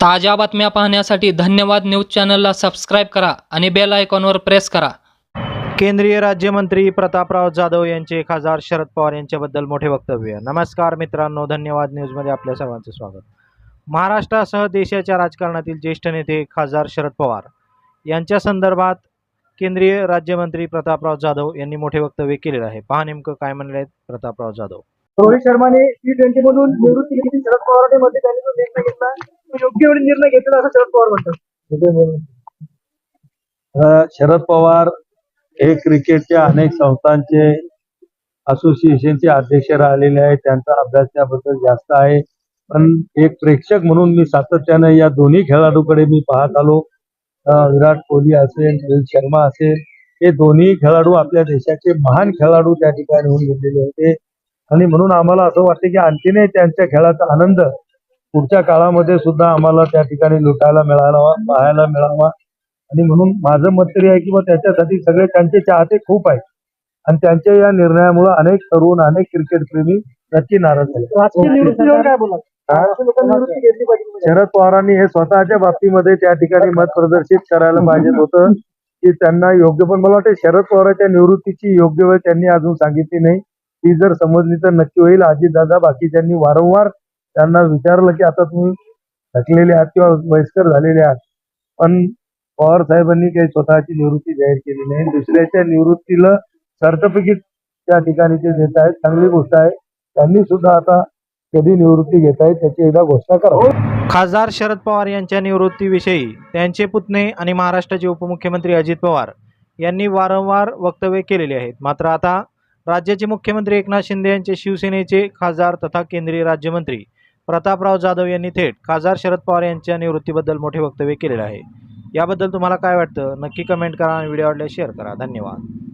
ताज्या बातम्या पाहण्यासाठी धन्यवाद न्यूज चॅनलला सबस्क्राईब करा आणि बेल आयकॉनवर प्रेस करा. केंद्रीय राज्यमंत्री प्रतापराव जाधव यांचे खासदार शरद पवार यांच्याबद्दल मोठे वक्तव्य. नमस्कार मित्रांनो धन्यवाद न्यूजमध्ये आपल्या सर्वांचे स्वागत. महाराष्ट्रासह देशाच्या राजकारणातील ज्येष्ठ नेते खासदार शरद पवार यांच्या संदर्भात केंद्रीय राज्यमंत्री प्रतापराव जाधव यांनी मोठे वक्तव्य केलेलं आहे. पहा नेमकं काय म्हणले आहेत प्रतापराव जाधव. रोहित शर्माने टी ट्वेंटी मधून निवृत्ती घेतली. शरद पवारांनी मध्ये त्यांनी योग्य वेळी निर्णय घेतला असं शरद पवार म्हणतात. शरद पवार हे क्रिकेटच्या अनेक संस्थांचे असोसिएशनचे अध्यक्ष राहिलेले आहेत. त्यांचा अभ्यास त्याबद्दल जास्त आहे. पण एक प्रेक्षक म्हणून मी सातत्याने या दोन्ही खेळाडूकडे मी पाहत आलो. विराट कोहली असेल रोहित शर्मा असेल हे दोन्ही खेळाडू आपल्या देशाचे महान खेळाडू त्या ठिकाणी होऊन गेलेले होते. आणि म्हणून आम्हाला असं वाटतं की आणखीनही त्यांच्या खेळाचा आनंद पुढच्या काळामध्ये सुद्धा आम्हाला त्या ठिकाणी लुटायला मिळाला पाहायला मिळावा. आणि म्हणून माझं मत तरी आहे की बा त्याच्यासाठी सगळे त्यांचे चाहते खूप आहेत. आणि त्यांच्या या निर्णयामुळे अनेक तरुण अनेक क्रिकेट प्रेमी नक्की नाराज झाले. पाहिजे शरद पवारांनी हे स्वतःच्या बाबतीमध्ये त्या ठिकाणी मत प्रदर्शित करायला पाहिजे होतं. की त्यांना योग्य पण मला वाटतं शरद पवारांच्या निवृत्तीची योग्य वेळ त्यांनी अजून सांगितली नाही. ती जर समजली तर नक्की होईल. अजितदादा बाकीच्यांनी वारंवार त्यांना विचारलं की आता तुम्ही थकलेले आहात किंवा वयस्कर झालेले आहात. पण पवार साहेबांनी काही स्वतःची निवृत्ती जाहीर केली नाही. दुसऱ्याच्या निवृत्तीला सर्टिफिकेट त्या ठिकाणी ते देत आहेत. चांगली गोष्ट आहे. त्यांनी सुद्धा आता कधी निवृत्ती घेत आहेत त्याची एकदा घोषणा करा. खासदार शरद पवार यांच्या निवृत्तीविषयी त्यांचे पुतणे आणि महाराष्ट्राचे उपमुख्यमंत्री अजित पवार यांनी वारंवार वक्तव्य केलेले आहेत. मात्र आता राज्याचे मुख्यमंत्री एकनाथ शिंदे यांचे शिवसेनेचे खासदार तथा केंद्रीय राज्यमंत्री प्रतापराव जाधव यांनी थेट खासदार शरद पवार यांच्या निवृत्तीबद्दल मोठे वक्तव्य केलेले आहे. याबद्दल तुम्हाला काय वाटतं? नक्की कमेंट करा आणि व्हिडिओ आवडल्यास शेअर करा. धन्यवाद.